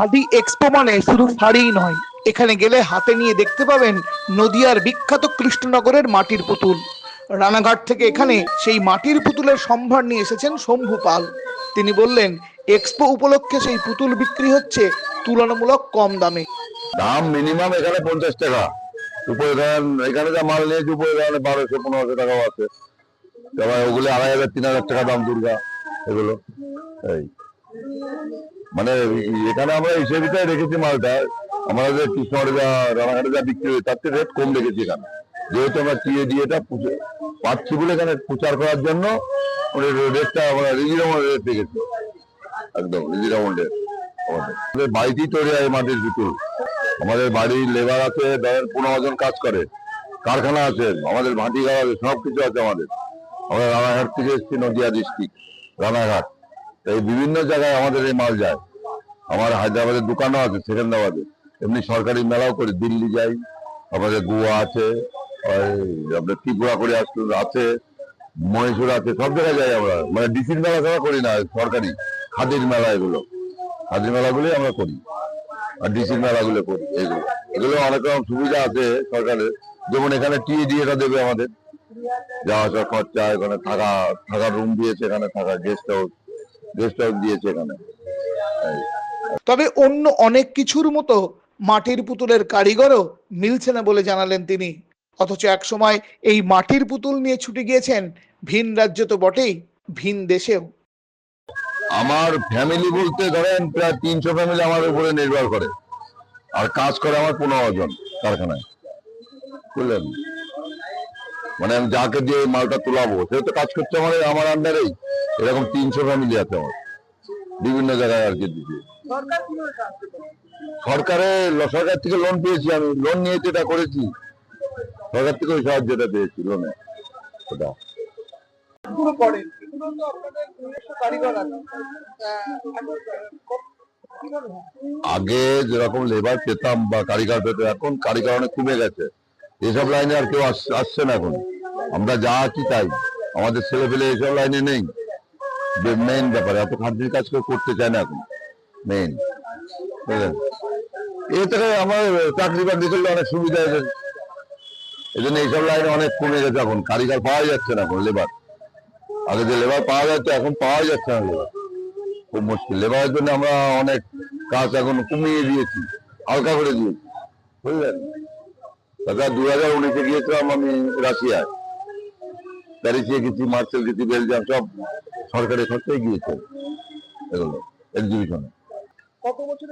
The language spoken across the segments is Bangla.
খাদি এক্সপো মানে শুধু শাড়িই নয়। এখানে গেলে হাতে নিয়ে দেখতে পাবেন নদিয়ার বিখ্যাত কৃষ্ণনগরের মাটির পুতুল। রানাঘাট থেকে এখানে সেই মাটির পুতুলের সম্ভার নিয়ে এসেছেন শম্ভু পাল। তিনি বললেন, এক্সপো উপলক্ষে সেই পুতুল বিক্রি হচ্ছে তুলনামূলক কম দামে। দাম মিনিমাম এখানে পঞ্চাশ টাকা। উপরে ধরেন, এখানে যা মাল নিয়েছি, উপরে ধরেন বারোশো, পনেরোশো টাকাও আছে। তারপর ওগুলো আড়াই হাজার, তিন হাজার টাকা দাম দুর্গা, এগুলো। এই। মানে এখানে আমরা হিসেবেই রেখেছি মালটা। আমরা যে কৃষ্ণগড়ে যা, রানাঘাটে যা বিক্রি হয় তার রেট কম রেখেছি এখানে। যেহেতু আমরা টিএ দিয়ে এটা পাচ্ছি বলে এখানে প্রচার করার জন্য রেটটা আমরা রিজনেবল রেট রেখেছি একদম রিজনেবল রেট আমাদের। আমাদের বাড়িতেই তৈরি হয় মাটির পুতুল। আমাদের বাড়ির লেবার আছে, ধরেন পনেরো জন কাজ করে। কারখানা আছে, আমাদের ভাটি ঘর আছে সব কিছু আছে আমাদের। আমরা রানাঘাট থেকে এসেছি নদিয়া ডিস্ট্রিক্ট রানাঘাট। এই বিভিন্ন জায়গায় আমাদের এই মাল যায়। আমার হায়দ্রাবাদের দোকানও আছে সেকেন্দ্রাবাদে এমনি সরকারি মেলাও করি, দিল্লি যাই আমাদের গোয়া আছে আপনার ত্রিপুরা করে আছে মহীশূর আছে, সব জায়গায় যাই আমরা। মানে ডিসির মেলা ছাড়া করি না, সরকারি। খাদির মেলা এগুলো। খাদির মেলাগুলোই আমরা করি। আর ডিসির মেলাগুলো করি, এগুলো। এগুলো অনেক রকম সুবিধা আছে সরকারের। যেমন এখানে টিএ ডিএটা দেবে আমাদের। যাওয়া আসা খরচা, এখানে থাকা, থাকার রুম দিয়েছে, এখানে থাকা গেস্ট হাউস গেস্ট হাউস দিয়েছে এখানে। তবে অন্য অনেক কিছুর মতো মাটির পুতুলের কারিগরও মিলছে না বলে জানালেন তিনি। অথচ একসময় এই মাটির পুতুল নিয়ে ছুটে গিয়েছেন ভিন রাজ্য তো বটেই ভিন দেশেও। আমার ফ্যামিলি বলতে ধরেন প্রায় তিনশো ফ্যামিলি আমার উপরে নির্ভর করে। আর কাজ করে আমার পনেরো জন কারখানায়। বুঝলেন? মানে আমি যাকে দিয়ে মালটা তোলাবো সে তো কাজ করছে আমার আমার আন্ডারেই এরকম তিনশো ফ্যামিলি আছে আমার। বিভিন্ন জায়গায় আর কি দিদি। সরকারের সরকার থেকে লোন পেয়েছি আমি। লোন নিয়ে এটা করেছি। সরকার থেকে ওই সাহায্যটা পেয়েছি লোনে ওটা? আগে যেরকম লেবার পেতাম বা কারিগর পেতাম এখন কারিগর অনেক কমে গেছে। এসব লাইনে আর কেউ আস- আসছে না এখন। আমরা যা আছি তাই। আমাদের ছেলে পেলে এসব লাইনে নেই। যে মেইন ব্যাপার, এত খাদ্যের কাজ কেউ করতে চায় না এখন। মেইন বুঝলেন? এ থেকে আমার চাকরি বাকরি করলে অনেক সুবিধা হয়েছে এই জন্য এইসব লাইনে অনেক কমে গেছে এখন। কারিগর পাওয়া যাচ্ছে না এখন লেবার আগে যে লেবার পাওয়া যাচ্ছে, এখন পাওয়া যাচ্ছে না লেবার খুব মুশকিল। লেবারের জন্য আমরা অনেক কাজ এখন কমিয়ে দিয়েছি। হালকা করে দিয়েছি। বুঝলেন? দাদা দু হাজার উনিশে গিয়েছিলাম আমি রাশিয়ায়। প্যারিসে গেছি মার্সেল গেছি বেলজিয়াম সব সরকারি খরচাই গিয়েছে। এগুলো এক্সিবিশনে কত বছর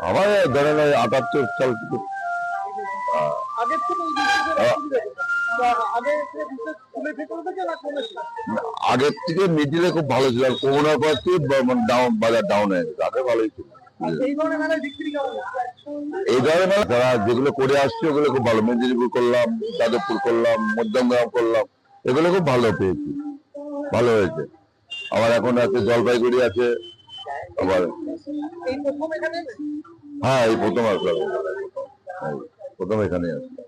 আমার ধরেন ওই আটাত্তর সাল থেকে। আহ, আগের থেকে মিডিলে খুব ভালো ছিল। করোনার পর থেকে ডাউন বাজার ডাউন হয়ে গেছে। আগে ভালোই ছিল। এই ধরনের হয়? এই ধরনের যারা যেগুলো করে আসছে ওগুলো খুব ভালো। মেদিনীপুর করলাম যাদবপুর করলাম মধ্যমগ্রাম করলাম এগুলো খুব ভালো পেয়েছি। ভালো হয়েছে। আমার এখন আছে জলপাইগুড়ি আছে আবার হ্যাঁ এই প্রথম আসলাম প্রথম এখানে আছে।